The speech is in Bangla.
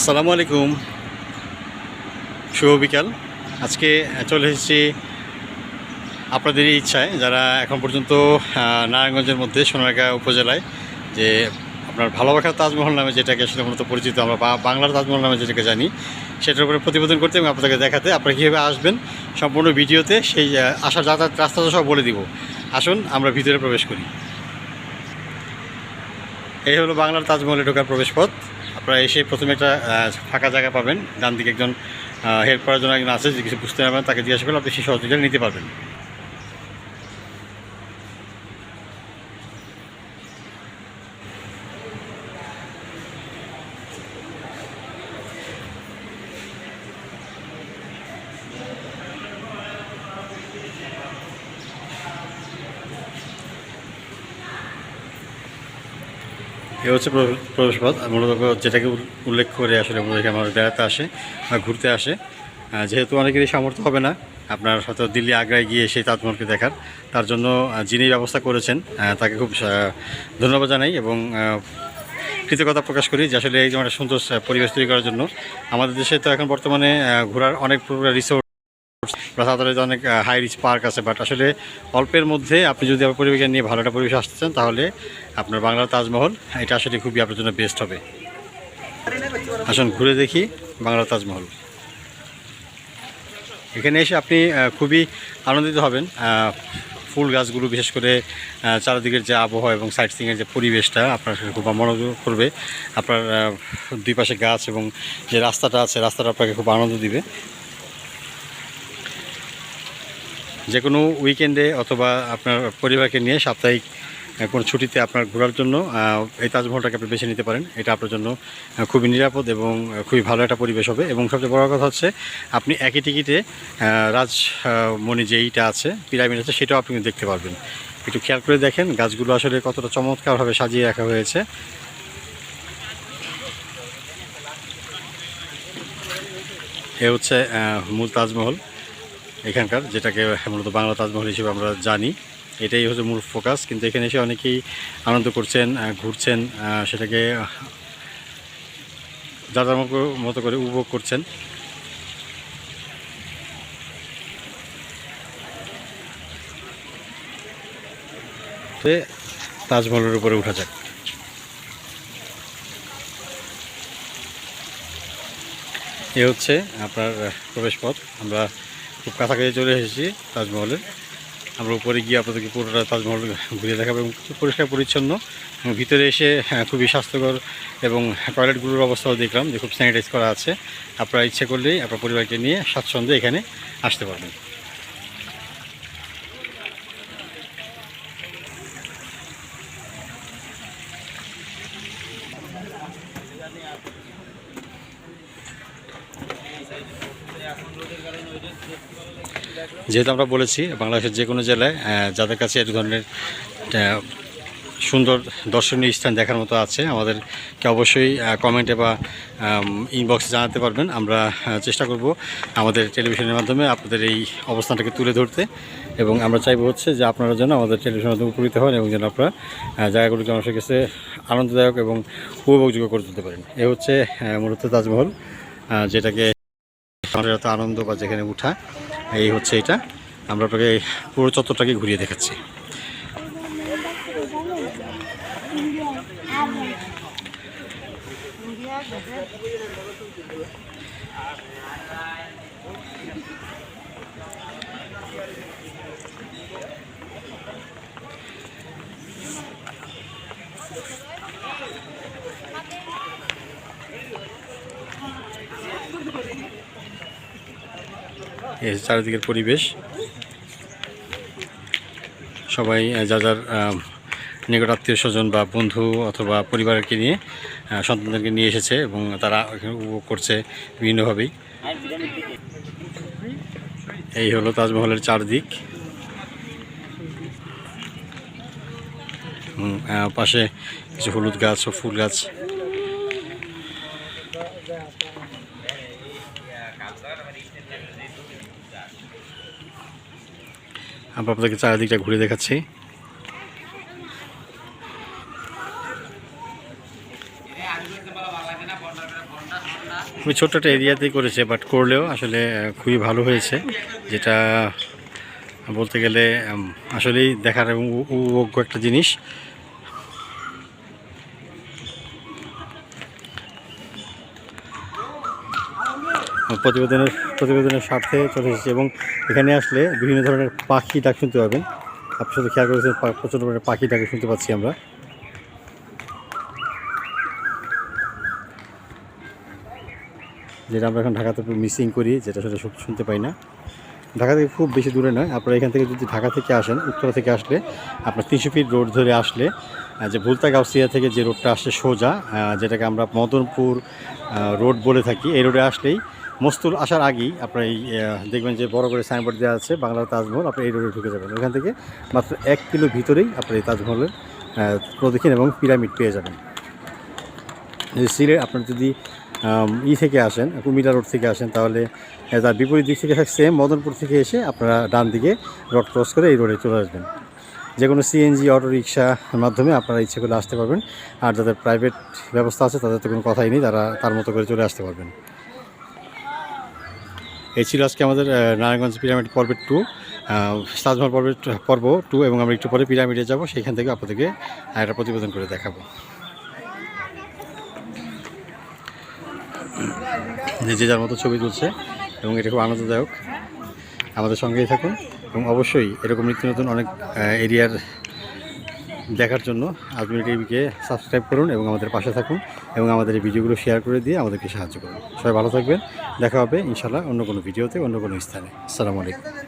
আসসালামু আলাইকুম। শুভ বিকাল। আজকে চলে এসেছি আপনাদেরই ইচ্ছায় যারা এখন পর্যন্ত নারায়ণগঞ্জের মধ্যে সোনারগাঁ উপজেলায় যে আপনার ভালোবাসার তাজমহল নামে যেটাকে আসলে মূলত পরিচিত, আমরা বাংলার তাজমহল নামে যেটাকে জানি, সেটার উপরে প্রতিবেদন করতে এবং আপনাদেরকে দেখাতে আপনারা কীভাবে আসবেন, সম্পূর্ণ ভিডিওতে সেই আসার যাতায়াত রাস্তাটা সব বলে দিব। আসুন, আমরা ভিতরে প্রবেশ করি। এই হলো বাংলার তাজমহলে ঢোকার প্রবেশপথ। আপনারা এসে প্রথমে একটা ফাঁকা জায়গা পাবেন। ডান দিকে একজন হেল্প করার জন্য একজন আছে, যে কিছু বুঝতে পারবেন, তাকে জিজ্ঞাসা করলে আপনি সেই সহযোগিতা নিতে পারবেন। এ হচ্ছে প্র- প্রবেশপথ। মূলত যেটাকে উল্লেখ করে আসলে এখানে মানুষ বেড়াতে আসে বা ঘুরতে আসে। যেহেতু অনেকেরই সামর্থ্য হবে না, আপনার হয়তো দিল্লি, আগ্রায় গিয়ে সেই তাজমহলকে দেখার। তার জন্য যিনি ব্যবস্থা করেছেন তাকে খুব ধন্যবাদ জানাই এবং কৃতজ্ঞতা প্রকাশ করি যে আসলে এই যে সুন্দর পরিবেশ তৈরি করার জন্য। আমাদের দেশে তো এখন বর্তমানে ঘোরার অনেক রিসোর্ট তাদের অনেক হাই রিচ পার্ক আছে বাট আসলে অল্পের মধ্যে আপনি যদি আপনার পরিবেশ নিয়ে ভালো একটা পরিবেশ আসতে চান, তাহলে আপনার বাংলার তাজমহল, এটা আসলে খুবই আপনার জন্য বেস্ট হবে। আসুন, ঘুরে দেখি বাংলার তাজমহল। এখানে এসে আপনি খুবই আনন্দিত হবেন। ফুল গাছগুলো বিশেষ করে চারিদিকের যে আবহাওয়া এবং সাইট সিংয়ের যে পরিবেশটা আপনার খুব মনোযোগ করবে। আপনার দুই পাশে গাছ এবং যে রাস্তাটা আছে, রাস্তাটা আপনাকে খুব আনন্দ দিবে। যে কোনো উইকেন্ডে অথবা আপনার পরিবারকে নিয়ে সাপ্তাহিক কোনো ছুটিতে আপনার ঘোরার জন্য এই তাজমহলটাকে আপনি বেছে নিতে পারেন। এটা আপনার জন্য খুবই নিরাপদ এবং খুবই ভালো একটা পরিবেশ হবে। এবং সবচেয়ে বড় কথা হচ্ছে, আপনি একই টিকিটে রাজমণি যেইটা আছে পিরামিড আছে, সেটাও আপনি দেখতে পারবেন। একটু খেয়াল করে দেখেন, গাছগুলো আসলে কতটা চমৎকারভাবে সাজিয়ে রাখা হয়েছে। এ হচ্ছে মূল তাজমহল। এখানকার, যেটাকে মূলত বাংলা তাজমহল হিসেবে আমরা জানি। এটাই হচ্ছে মূল ফোকাস কিন্তু এখানে এসে অনেকেই আনন্দ করছেন ঘুরছেন সেটাকে যার মতো- করে উপভোগ করছেন। তাজমহলের উপরে উঠা যাক। এ হচ্ছে আপনার প্রবেশপথ। আমরা খুব কাছাকাছি চলে এসেছি তাজমহলের আমরা উপরে গিয়ে আপনাদেরকে পুরোটা তাজমহল ঘুরে দেখাবো এবং খুব পরিষ্কার পরিচ্ছন্ন। ভিতরে এসে হ্যাঁ, খুবই স্বাস্থ্যকর এবং টয়লেটগুলোর অবস্থাও দেখলাম যে খুব স্যানিটাইজ করা আছে। আপনারা ইচ্ছে করলেই আপনার পরিবারকে নিয়ে স্বাচ্ছন্দ্যে এখানে আসতে পারবেন। যেহেতু আমরা বলেছি, বাংলাদেশের যে কোনো জেলায় যাদের কাছে এক ধরনের সুন্দর দর্শনীয় স্থান দেখার মতো আছে, আমাদেরকে অবশ্যই কমেন্টে বা ইনবক্সে জানাতে পারবেন। আমরা চেষ্টা করব আমাদের টেলিভিশনের মাধ্যমে আপনাদের এই অবস্থানটাকে তুলে ধরতে এবং আমরা চাইব হচ্ছে যে আপনারা যেন আমাদের টেলিভিশনের মাধ্যমে উপকৃত হন এবং যেন আপনারা জায়গাগুলোকে মানুষের কাছে আনন্দদায়ক এবং উপভোগযোগ্য করে তুলতে পারেন। এ হচ্ছে মূলত তাজমহল যেটাকে আনন্দ বা যেখানে উঠা। এই হচ্ছে এটা। আমরা আপনাকে পুরো চত্বরটাকে ঘুরিয়ে দেখাচ্ছি। চারিদিকের পরিবেশ। সবাই যা যার যার নিকট আত্মীয় স্বজন বা বন্ধু অথবা পরিবারকে নিয়ে সন্তানদেরকে নিয়ে এসেছে এবং তারা এখানে উপভোগ করছে বিভিন্নভাবেই। এই হলো তাজমহলের চারদিক। পাশে কিছু হলুদ গাছ ও ফুল গাছ। আপনাদেরকে চারিদিকটা ঘুরে দেখাচ্ছি। খুবই ছোট্ট একটা এরিয়াতেই করেছে বাট করলেও আসলে খুবই ভালো হয়েছে। যেটা বলতে গেলে আসলেই দেখার এবং উপভোগ্য একটা জিনিস। প্রতিবেদনের প্রতিবেদনের স্বার্থে চলে এসেছে এবং এখানে আসলে বিভিন্ন ধরনের পাখি ডাক শুনতে পাবেন। আপনি শুধু খেয়াল করেছেন, পা- প্রচণ্ড পরিমাণে পাখি ডাকে শুনতে পাচ্ছি আমরা। যেটা আমরা এখন ঢাকাতে মিসিং করি, যেটা সেটা শুনতে পাই না। ঢাকা থেকে খুব বেশি দূরে নয়, আপনারা এখান থেকে যদি ঢাকা থেকে আসেন, উত্তরা থেকে আসলে আপনার তিনশো ফিট রোড ধরে আসলে যে ভুলতা গাউসিয়া থেকে যে রোডটা আসছে সোজা যেটাকে আমরা মদনপুর রোড বলে থাকি, এই রোডে আসলেই মস্তুল আসার আগেই আপনার এই দেখবেন যে বড় করে সাইনবোর্ড দেওয়া আছে বাংলার তাজমহল আপনি এই রোডে ঢুকে যাবেন। ওখান থেকে মাত্র এক কিলো ভিতরেই আপনার এই তাজমহলের প্রদক্ষিণ এবং পিরামিড পেয়ে যাবেন। সিলেট আপনার যদি ই থেকে আসেন, কুমিল্লা রোড থেকে আসেন, তাহলে তার বিপরীত দিক থেকে সেম মদনপুর থেকে এসে আপনারা ডান দিকে রোড ক্রস করে এই রোডে চলে আসবেন। যে কোনো সিএনজি অটো রিক্সার মাধ্যমে আপনারা ইচ্ছে করলে আসতে পারবেন। আর যাদের প্রাইভেট ব্যবস্থা আছে, তাদের তো কোনো কথাই নেই, তারা তার মতো করে চলে আসতে পারবেন। এই ছিল আজকে আমাদের নারায়ণগঞ্জ পিরামিড পর্বের টু তাজমহল পর্বের পর্ব টু এবং আমরা একটু পরে পিরামিডে যাব, সেখান থেকে আপনাদেরকে একটা প্রতিবেদন করে দেখাবো। যে যার মতো ছবি তুলছে, এবং এটা খুব আনন্দদায়ক। আমাদের সঙ্গেই থাকুন, এবং অবশ্যই এরকম নিত্য নতুন অনেক এরিয়ার দেখার জন্য আজমির টিভিকে সাবস্ক্রাইব করুন, এবং আমাদের পাশে থাকুন, এবং আমাদের এই ভিডিওগুলো শেয়ার করে দিয়ে আমাদেরকে সাহায্য করুন। সবাই ভালো থাকবেন। দেখা হবে ইনশাল্লাহ অন্য কোনো ভিডিওতে অন্য কোনো স্থানে। আসসালামু আলাইকুম।